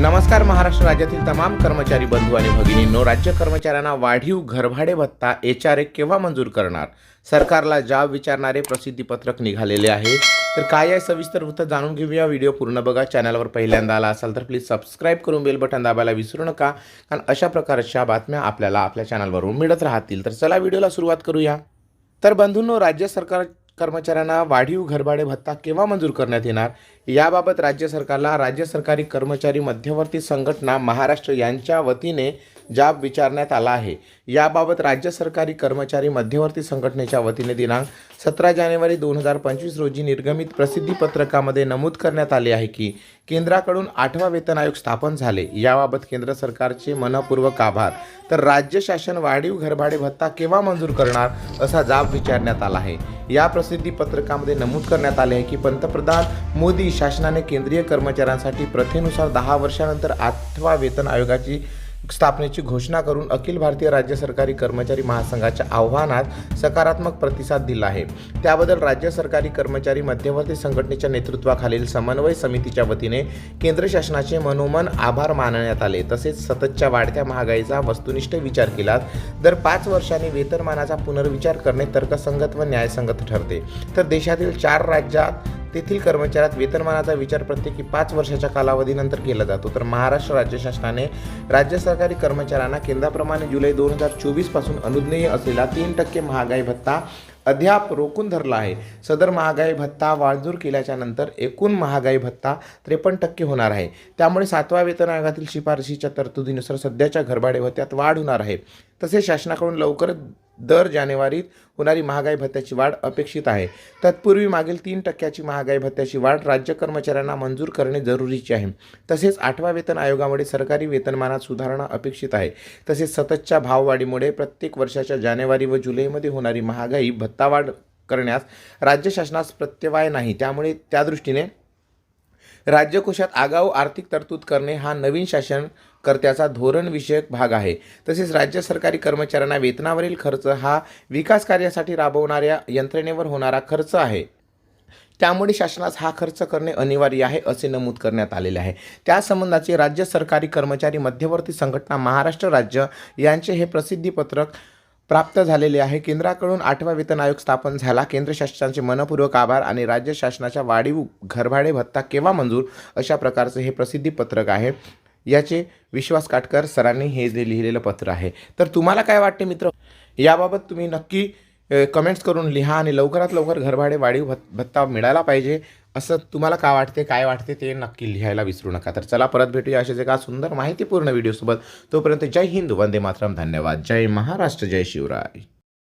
नमस्कार महाराष्ट्र राज्यातील तमाम कर्मचारी बंधू आणि भगिनींनो राज्य कर्मचाऱ्यांना वाढीव घरभाडे भत्ता एच आर ए केव्हा मंजूर करणार? सरकारला जाब विचारणारे प्रसिद्धीपत्रक निघालेले आहे तर काय आहे सविस्तर वृत्त जाणून घेऊया. व्हिडिओ पूर्ण बघा चॅनलवर पहिल्यांदा आला असाल तर प्लीज सबस्क्राईब करून बेल बटन दाबायला विसरू नका कारण अशा प्रकारच्या बातम्या आपल्याला आपल्या चॅनलवरून मिळत राहतील. तर चला व्हिडिओला सुरुवात करूया. तर बंधूंनो राज्य सरकार कर्मचाऱ्यांना वाढीव घरभाडे भत्ता केव्हा मंजूर करण्यात येणार? याबाबत राज्य सरकारला राज्य सरकारी कर्मचारी मध्यवर्ती संघटना महाराष्ट्र यांच्या वतीने जाब विचारण्यात आला आहे. याबाबत राज्य सरकारी कर्मचारी मध्यवर्ती संघटनेच्या वतीने दिनांक सतरा जानेवारी दोन हजार पंचवीस रोजी निर्गमित प्रसिद्धीपत्रकामध्ये नमूद करण्यात आले आहे की केंद्राकडून आठवा वेतन आयोग स्थापन झाले. याबाबत केंद्र सरकारचे मनपूर्वक आभार. तर राज्य शासन वाढीव घरभाडे भत्ता केव्हा मंजूर करणार असा जाब विचारण्यात आला आहे. या प्रसिद्धी पत्रकामध्ये नमूद करण्यात आले आहे की पंतप्रधान मोदी शासनाने केंद्रीय कर्मचाऱ्यांसाठी प्रथेनुसार दहा वर्षानंतर आठवा वेतन आयोगाची स्थापनेची घोषणा करून अखिल भारतीय राज्य सरकारी कर्मचारी महासंघाच्या आव्हानात सकारात्मक प्रतिसाद दिला आहे. त्याबद्दल राज्य सरकारी कर्मचारी मध्यवर्ती संघटनेच्या नेतृत्वाखालील समन्वय समितीच्या वतीने केंद्र शासनाचे मनोमन आभार मानण्यात आले. तसेच सततच्या वाढत्या महागाईचा वस्तुनिष्ठ विचार केला दर पाच वर्षांनी वेतनमानाचा पुनर्विचार करणे तर्कसंगत व न्यायसंगत ठरते. तर देशातील चार राज्यात तेथील कर्मचाऱ्यात वेतनमानाचा विचार प्रत्येकी पाच वर्षाच्या कालावधीनंतर केला जातो. तर महाराष्ट्र राज्य शासनाने राज्य सरकारी कर्मचाऱ्यांना केंद्राप्रमाणे जुलै दोन हजार चोवीसपासून अनुज्ञेय असलेला तीन टक्के महागाई भत्ता अद्याप रोखून धरला आहे. सदर महागाई भत्ता वाळजूर केल्याच्यानंतर एकूण महागाई भत्ता त्रेपन्न टक्के होणार आहे. त्यामुळे सातवा वेतन आयोगातील शिफारशीच्या तरतुदीनुसार सध्याच्या घरभाडे भत्त्यात वाढ होणार आहे. तसेच शासनाकडून लवकरच दर जानेवारीत होणारी महागाई भत्त्याची वाढ अपेक्षित आहे. तत्पूर्वी मागील तीन टक्क्याची महागाई भत्त्याची वाढ राज्य कर्मचाऱ्यांना मंजूर करणे जरुरीचे आहे. तसेच आठव्या वेतन आयोगामुळे सरकारी वेतनमानात सुधारणा अपेक्षित आहे. तसेच सततच्या भाववाढीमुळे प्रत्येक वर्षाच्या जानेवारी व जुलैमध्ये होणारी महागाई भत्तावाढ करण्यास राज्य शासनास प्रत्यवाय नाही. त्यामुळे त्या दृष्टीने राज्यकोशात आगाऊ आर्थिक तरतूद करणे हा नवीन शासनकर्त्याचा धोरणविषयक भाग आहे. तसेच राज्य सरकारी कर्मचाऱ्यांना वेतनावरील खर्च हा विकास कार्यासाठी राबवणाऱ्या यंत्रणेवर होणारा खर्च आहे. त्यामुळे शासनास हा खर्च करणे अनिवार्य आहे असे नमूद करण्यात आलेले आहे. त्या संबंधाचे राज्य सरकारी कर्मचारी मध्यवर्ती संघटना महाराष्ट्र राज्य यांचे हे प्रसिद्धीपत्रक प्राप्त झालेले आहे. केंद्राकडून आठवा वेतन आयोग स्थापन झाला. केंद्र शासनाचे मनपूर्वक आभार आणि राज्य शासनाच्या वाढीव घरभाडे भत्ता केव्हा मंजूर? अशा प्रकारचं हे प्रसिद्धी पत्रक आहे. याचे विश्वास काटकर सरांनी हे जे लिहिलेलं पत्र आहे. तर तुम्हाला काय वाटते मित्र? याबाबत तुम्ही नक्की कमेंट्स करून लिहा आणि लवकरात लवकर घरभाडे वाढीव भत्ता मिळाला पाहिजे. असं तुम्हाला का वाटते काय वाटते ते नक्की लिहायला विसरू नका. तर चला परत भेटूया अशाच एका सुंदर माहितीपूर्ण व्हिडिओसोबत तोपर्यंत जय हिंद वंदे मातरम. धन्यवाद. जय महाराष्ट्र जय शिवराय.